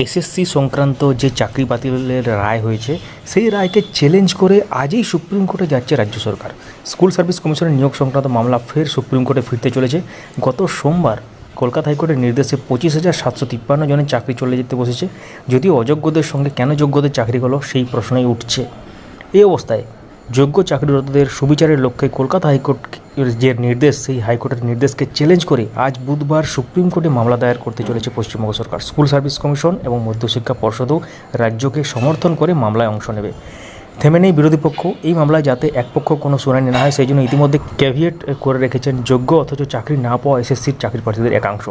SSC সংক্রান্ত যে চাকরি বাতিলের রায় হয়েছে, সেই রায়কে চ্যালেঞ্জ করে আজই সুপ্রিম কোর্টে যাচ্ছে রাজ্য সরকার। স্কুল সার্ভিস কমিশনের নিয়োগ সংক্রান্ত মামলা ফের সুপ্রিম কোর্টে ফিরতে চলেছে। গত সোমবার কলকাতা হাইকোর্টের নির্দেশে পঁচিশ হাজার সাতশো তিপ্পান্ন জনের চাকরি চলে যেতে বসেছে, যদিও অযোগ্যদের সঙ্গে কেন যোগ্যদের চাকরি হলো সেই প্রশ্নই উঠছে। এই অবস্থায় যোগ্য চাকরিরতদের সুবিচারের লক্ষ্যে কলকাতা হাইকোর্ট যে নির্দেশ, সেই হাইকোর্টের নির্দেশকে চ্যালেঞ্জ করে আজ বুধবার সুপ্রিম কোর্টে মামলা দায়ের করতে চলেছে পশ্চিমবঙ্গ সরকার। স্কুল সার্ভিস কমিশন এবং মধ্যশিক্ষা পর্ষদও রাজ্যকে সমর্থন করে মামলায় অংশ নেবে। থেমে নেই বিরোধী পক্ষ। এই মামলায় যাতে এক পক্ষ কোনো শুনানি না হয়, সেই জন্য ইতিমধ্যে ক্যাভিয়েট করে রেখেছেন যোগ্য অথচ চাকরি না পাওয়া এসএসসির চাকরি প্রার্থীদের একাংশ।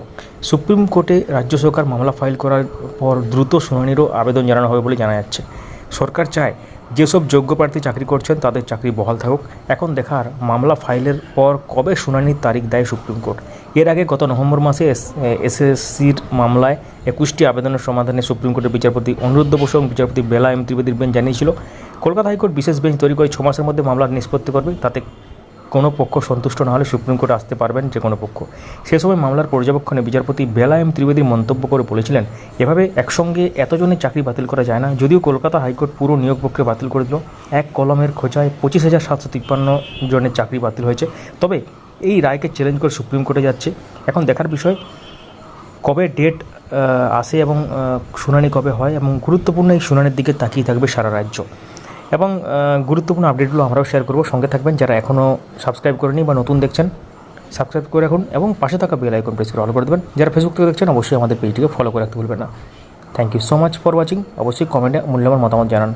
সুপ্রিম কোর্টে রাজ্য সরকার মামলা ফাইল করার পর দ্রুত শুনানিরও আবেদন জানানো হবে বলে জানা যাচ্ছে। সরকার চায় যেসব যোগ্য প্রার্থী চাকরি করছেন তাদের চাকরি বহাল থাকুক। এখন দেখার মামলা ফাইলের পর কবে শুনানির তারিখ দেয় সুপ্রিম কোর্ট। এর আগে গত নভেম্বর মাসে এসএসসির মামলায় একুশটি আবেদনের সমাধানে সুপ্রিম কোর্টের বিচারপতি অনুরুদ্ধ বসু এবং বিচারপতি বেলা এম ত্রিবেদীর বেঞ্চ জানিয়েছিল, কলকাতা হাইকোর্ট বিশেষ বেঞ্চ তৈরি করে ছ মাসের মধ্যে মামলার নিষ্পত্তি করবে, তাতে কোনো পক্ষ সন্তুষ্ট না হলে সুপ্রিম কোর্টে আসতে পারবেন যে কোনো পক্ষ। সে সময় মামলার পর্যবেক্ষণে বিচারপতি বেলা এম ত্রিবেদী মন্তব্য করে বলেছিলেন, এভাবে একসঙ্গে এতজনের চাকরি বাতিল করা যায় না। যদিও কলকাতা হাইকোর্ট পুরো নিয়োগ প্রক্রিয়া বাতিল করে দিল, এক কলমের খোঁচায় পঁচিশ হাজার সাতশো তিপ্পান্ন জনের চাকরি বাতিল হয়েছে। তবে এই রায়কে চ্যালেঞ্জ করে সুপ্রিম কোর্টে যাচ্ছে। এখন দেখার বিষয়, কবে ডেট আসে এবং শুনানি কবে হয় এবং গুরুত্বপূর্ণ এই শুনানির দিকে তাকিয়ে থাকবে সারা রাজ্য। এবং গুরুত্বপূর্ণ আপডেটগুলো আমরাও শেয়ার করব। সঙ্গে থাকবেন যারা এখনও সাবস্ক্রাইব করেনি বা নতুন দেখছেন সাবস্ক্রাইব করে রাখুন এবং পাশে থাকা বেল আইকন প্রেস করে অল করে দেবেন। যারা ফেসবুক থেকে দেখছেন, অবশ্যই আমাদের পেজটিকে ফলো করে রাখতে ভুলবেন না। Thank you so much for watching অবশ্যই কমেন্টে মূল্যবান মতামত জানান।